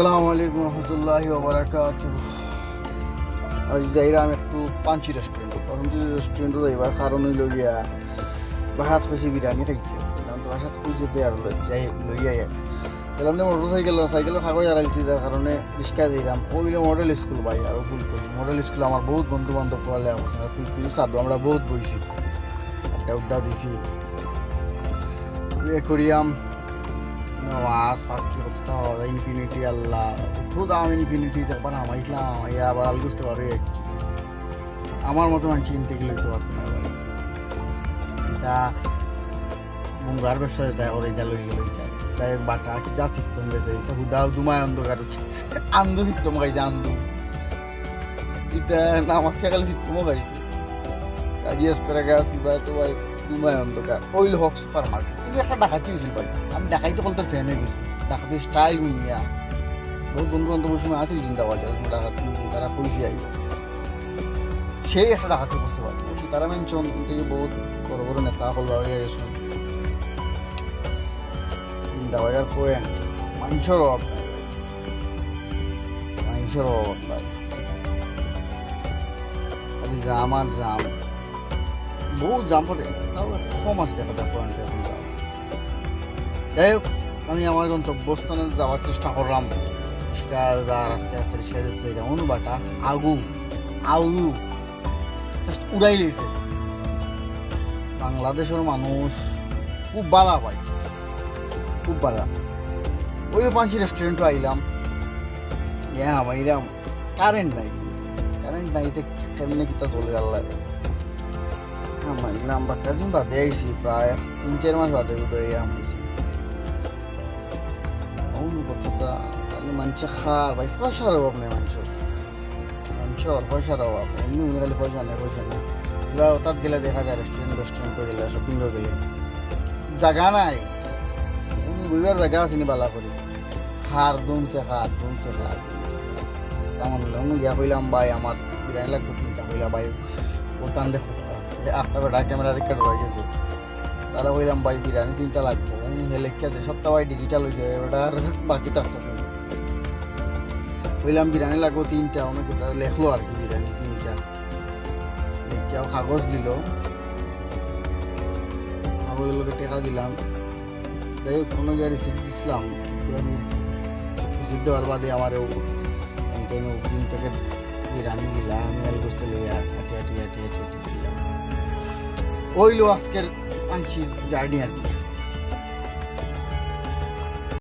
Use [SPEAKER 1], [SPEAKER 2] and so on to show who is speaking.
[SPEAKER 1] আসসালামু আলাইকুম রহমতুল্লাহি ওবরাকাত আজ যাইরাম একটু পাঞ্চি রেস্টুরেন্ট পাঞ্চি রেস্টুরেন্টে যাইবার কারণ হইল গিয়া বাসাত কইছে বিরিয়ানি খাইতে তো বাসাত কইছে তে আর যাই লইয়া গেলাম না মোটর সাইকেল সাইকেলের কাগজ আড়াইছি যার কারণে রিক্সা দিলাম ওইলে মডেল স্কুল ভাই, আর ফুলকলি মডেল স্কুল আমার বহুত বন্ধু বান্ধব পড়ালে আমার ফুলকলি সাধু, আমরা বহুত বইছি। একটা উড্ডা দিছি। করিয়াম ইনফিনিটি আল্লাহ। তো দাম ইনফিনিটি দেখবার আমাইছিলাম আমাইয়া আবার আল বুঝতে পারবে। আমার মতো মানুষ চিনতে গেলে লইতে পারছে না। এটা বুঙ্গার ব্যবসা যেটা করে যা লই গেল তাই বাটা কি যা চিত্তম গেছে, এটা হুদাও দুমায় অন্ধকার হচ্ছে। আন্দু চিত্তম গাইছে, আন্দু। এটা না আমার খেয়ালে চিত্তমও গাইছে। কাজী স্প্রে গাছ বা তো ভাই। দুমায় অন্ধকার, ওইল হক সুপার মার্কেট কিন্তু একটা ডাকাতি হয়েছিল ভাই, আমি ডাকাইতে বলতে ফ্যান হয়ে গেছি। ডাকাতি স্টাইল মিলিয়া বহুত বন্ধু বান্ধব সময় আসিল জিন্দাবাদ যারা ডাকাতি হয়েছে তারা পয়সা আইব সেই একটা ডাকাতি করতে পারে তারা মেনশন থেকে বহুত বড় বড় নেতা হল হয়ে গেছে। জিন্দাবাজার পয়েন্ট মানুষের অভাব নাই। মানুষের অভাব নাই। আর জাম। বহু জাম পড়ে তাও কম আছে দেখা যায় পয়েন্টে এখন জাম যাই হোক, আমি আমার গন্তব্যস্থানে যাওয়ার চেষ্টা করলাম। রিক্সা যা আস্তে আস্তে রিক্সা যেতে এটা অনুবাটা আগু আউ জাস্ট উড়াই লেছে বাংলাদেশের মানুষ খুব বালা ভাই। খুব বালা। ওই পাঁচি রেস্টুরেন্টও আইলাম। হ্যাঁ আইলাম কারেন্ট নাই। কারেন্ট নাই কেমনে কিতা চলে আল্লাহ আমাইলাম বাক্কা দিন বাদে আইছি প্রায় তিন চার মাস বাদে উদয় আমাইছি অনুগতটা খালি মানুষে খার ভাই পয়সার অভাব নেই মানুষের মানুষের পয়সার অভাব এমনি উনি খালি পয়সা নেই পয়সা নেই এবার তাত গেলে দেখা যায় রেস্টুরেন্ট রেস্টুরেন্টে গেলে শপিংয়ে গেলে জায়গা নাই উনি বইবার জায়গা আছে নি বালা করে হার দুমছে খার দুমছে খার তেমন উনি গিয়া কইলাম ভাই আমার বিরিয়ানি লাগতো তিনটা কইলা ভাই টান দেখো আটটা বেটা ক্যামেরা রেকর্ড হয়ে গেছে। তারা কইলাম ভাই, বিরিয়ানি তিনটা লাগবে। লেখা যে সবটা ভাই ডিজিটাল হয়েছে এবার আর বাকি থাকতো কইলাম বিরিয়ানি লাগবো তিনটা। অনেকে তারা লেখলো আর কি, বিরিয়ানি তিনটা। কেউ কাগজ দিল। কাগজের লোকে টাকা দিলাম। যাই হোক কোনো জায়গায় রিসিপ্ট দিছিলাম। আমি দেওয়ার বাদে আমার তিন প্যাকেট বিরিয়ানি দিলাম আমি আলু গোস্ত লইয়া হাঁটি হেঁটে হেঁটে ওইলো আজকের পাঞ্চির জার্নি আর কি।